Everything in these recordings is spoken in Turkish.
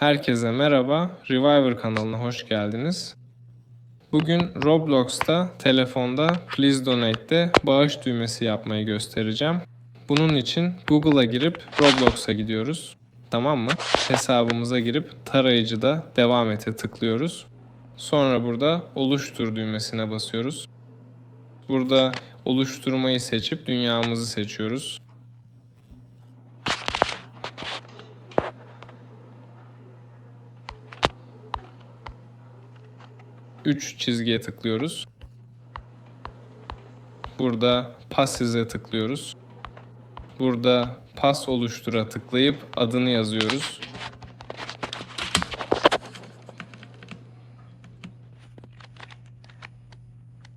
Herkese merhaba, Reviver kanalına hoş geldiniz. Bugün Roblox'ta telefonda Please Donate'de bağış düğmesi yapmayı göstereceğim. Bunun için Google'a girip Roblox'a gidiyoruz. Tamam mı? Hesabımıza girip tarayıcıda devam ete tıklıyoruz. Sonra burada oluştur düğmesine basıyoruz. Burada oluşturmayı seçip dünyamızı seçiyoruz. 3 çizgiye tıklıyoruz. Burada Passes'e tıklıyoruz. Burada pas oluştura tıklayıp adını yazıyoruz.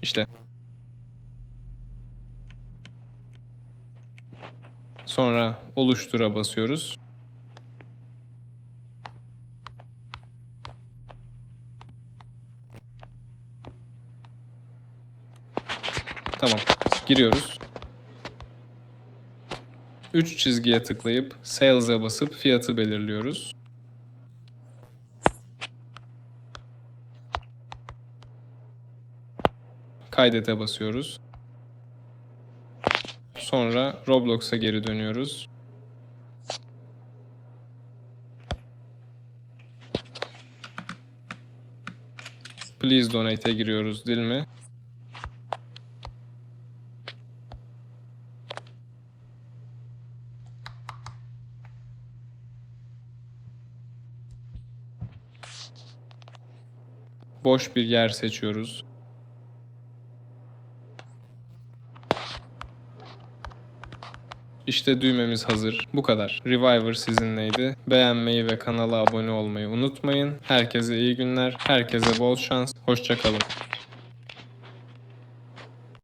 İşte. Sonra oluştura basıyoruz. Tamam. Giriyoruz. 3 çizgiye tıklayıp Sales'e basıp fiyatı belirliyoruz. Kaydete basıyoruz. Sonra Roblox'a geri dönüyoruz. Please donate'e giriyoruz değil mi? Boş bir yer seçiyoruz. İşte düğmemiz hazır. Bu kadar. Reviver sizinleydi. Beğenmeyi ve kanala abone olmayı unutmayın. Herkese iyi günler. Herkese bol şans. Hoşçakalın.